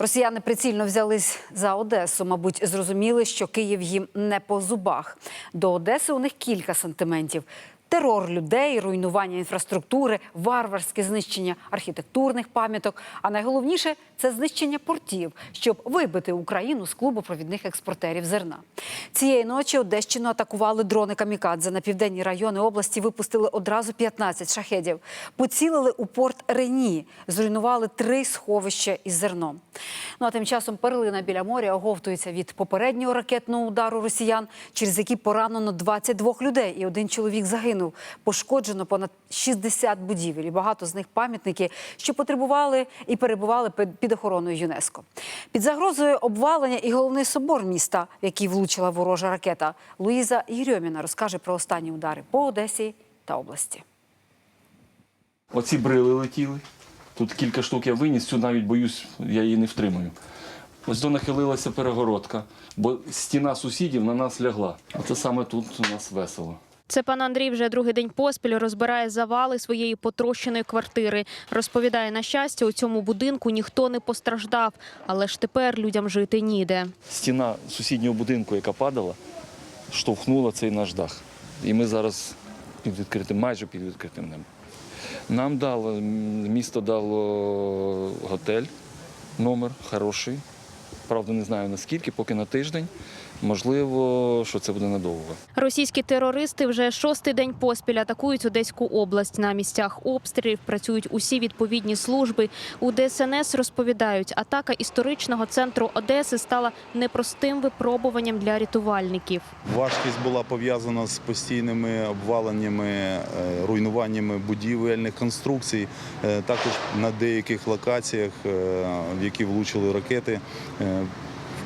Росіяни прицільно взялись за Одесу. Мабуть, зрозуміли, що Київ їм не по зубах. До Одеси у них кілька сантиментів. Терор людей, руйнування інфраструктури, варварське знищення архітектурних пам'яток. А найголовніше це знищення портів, щоб вибити Україну з клубу провідних експортерів зерна. Цієї ночі Одещину атакували дрони камікадзе. На південні райони області випустили одразу 15 шахедів. Поцілили у порт Рені, зруйнували три сховища із зерном. Ну а тим часом перлина біля моря оговтується від попереднього ракетного удару росіян, через який поранено 22 людей, і один чоловік загинув. Пошкоджено понад 60 будівель. І багато з них пам'ятники, що потребували і перебували під- охороною ЮНЕСКО. Під загрозою обвалення і головний собор міста, в який влучила ворожа ракета. Луїза Єрьоміна розкаже про останні удари по Одесі та області. Оці брили летіли. Тут кілька штук я виніс, цю навіть боюсь, я її не втримаю. Ось до нахилилася перегородка, бо стіна сусідів на нас лягла. Оце саме тут у нас весело. Це пан Андрій вже другий день поспіль розбирає завали своєї потрощеної квартири. Розповідає, на щастя, у цьому будинку ніхто не постраждав, але ж тепер людям жити ніде. Стіна сусіднього будинку, яка падала, штовхнула цей наш дах. І ми зараз під відкритим, майже під відкритим небом. Нам дало, місто дало готель, номер хороший. Правда, не знаю наскільки, поки на тиждень. Можливо, що це буде надовго. Російські терористи вже шостий день поспіль атакують Одеську область. На місцях обстрілів працюють усі відповідні служби. У ДСНС розповідають, атака історичного центру Одеси стала непростим випробуванням для рятувальників. Важкість була пов'язана з постійними обваленнями, е, руйнуваннями будівельних конструкцій. Е, Також на деяких локаціях, е, в які влучили ракети,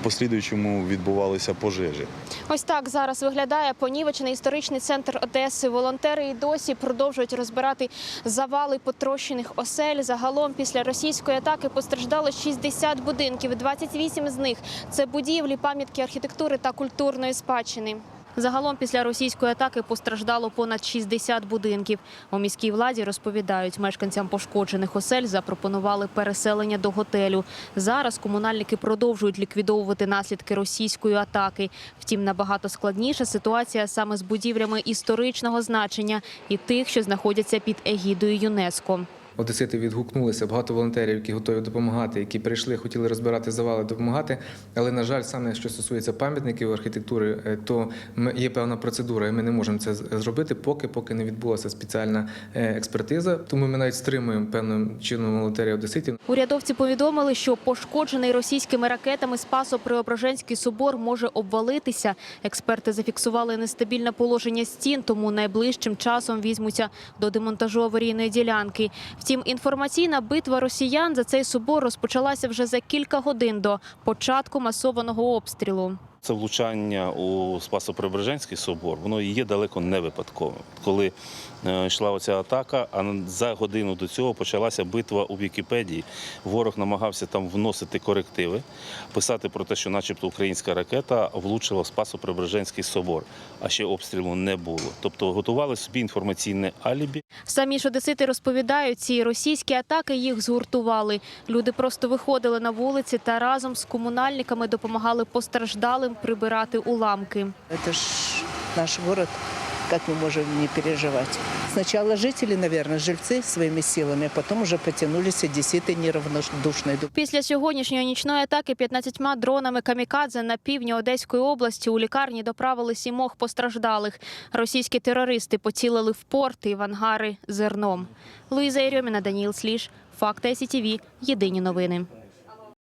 послідуючому відбувалися пожежі. Ось так зараз виглядає понівечений історичний центр Одеси. Волонтери і досі продовжують розбирати завали потрощених осель. Загалом після російської атаки постраждало 60 будинків. 28 з них це будівлі, пам'ятки архітектури та культурної спадщини. Загалом після російської атаки постраждало понад 60 будинків. У міській владі розповідають, мешканцям пошкоджених осель запропонували переселення до готелю. Зараз комунальники продовжують ліквідовувати наслідки російської атаки. Втім, набагато складніша ситуація саме з будівлями історичного значення і тих, що знаходяться під егідою ЮНЕСКО. Одесити відгукнулися багато волонтерів, які готові допомагати, які прийшли, хотіли розбирати завали, допомагати. Але на жаль, саме що стосується пам'ятників архітектури, е, то є певна процедура, і ми не можемо це зробити, поки поки не відбулася спеціальна е, експертиза. Тому ми навіть стримуємо певним чином волонтерів одеситів. Урядовці повідомили, що пошкоджений російськими ракетами Спасо-Преображенський собор може обвалитися. Експерти зафіксували нестабільне положення стін, тому найближчим часом візьмуться до демонтажу аварійної ділянки. Втім, інформаційна битва росіян за цей собор розпочалася вже за кілька годин до початку масованого обстрілу. Це влучання у Спасо-Преображенський собор, воно є далеко не випадковим. Коли е, йшла оця атака, а за годину до цього почалася битва у Вікіпедії. Ворог намагався там вносити корективи, писати про те, що начебто українська ракета влучила в Спасо-Преображенський собор, а ще обстрілу не було. Тобто готували собі інформаційне алібі. Самі ж одесити розповідають, ці російські атаки їх згуртували. Люди просто виходили на вулиці та разом з комунальниками допомагали постраждалим прибирати уламки. Это ж наш город, как мы можем не переживать? Сначала жители, наверное, жильцы своими силами, а потом уже потянулись одесситы неравнодушные. Після сьогоднішньої нічної атаки 15 дронами камікадзе на півдні Одеської області у лікарні доправили сімох постраждалих. Російські терористи поцілили в порти і в ангари зерном. Луїза Єрьоміна, Даніл Сліж, Факти СІТВ. Єдині новини.